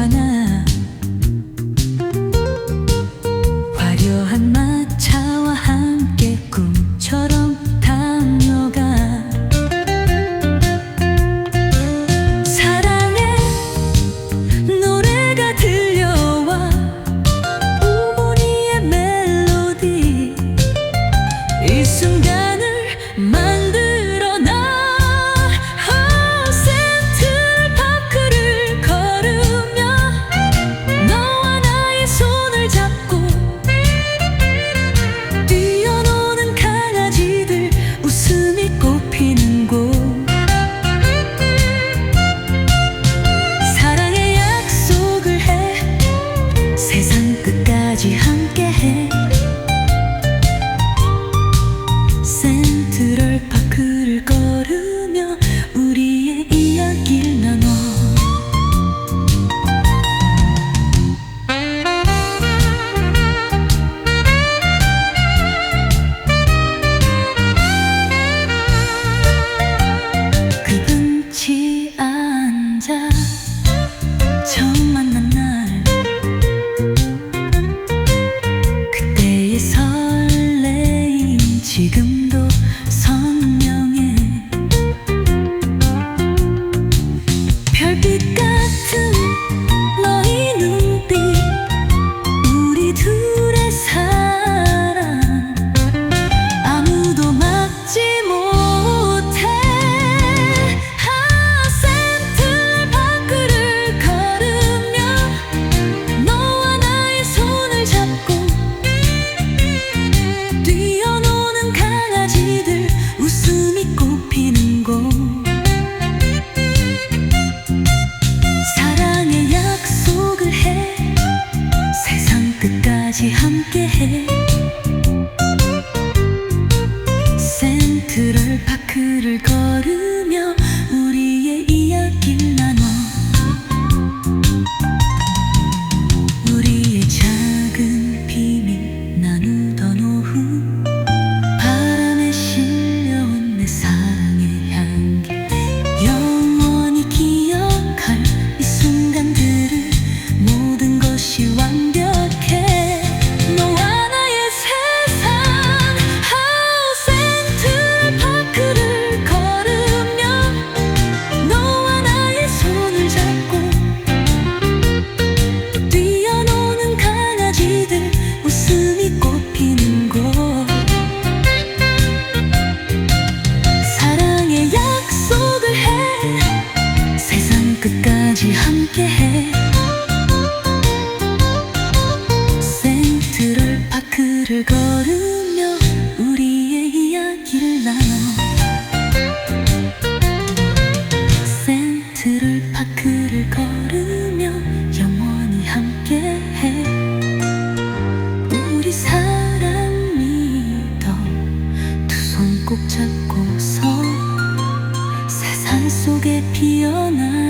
sana 그럴 바 함께해. 센트럴 파크를 걸으며 센트럴 파크를 걸으며 영원히 함께해. 우리 사랑 믿어. 두 손 꼭 잡고서 세상 속에 피어나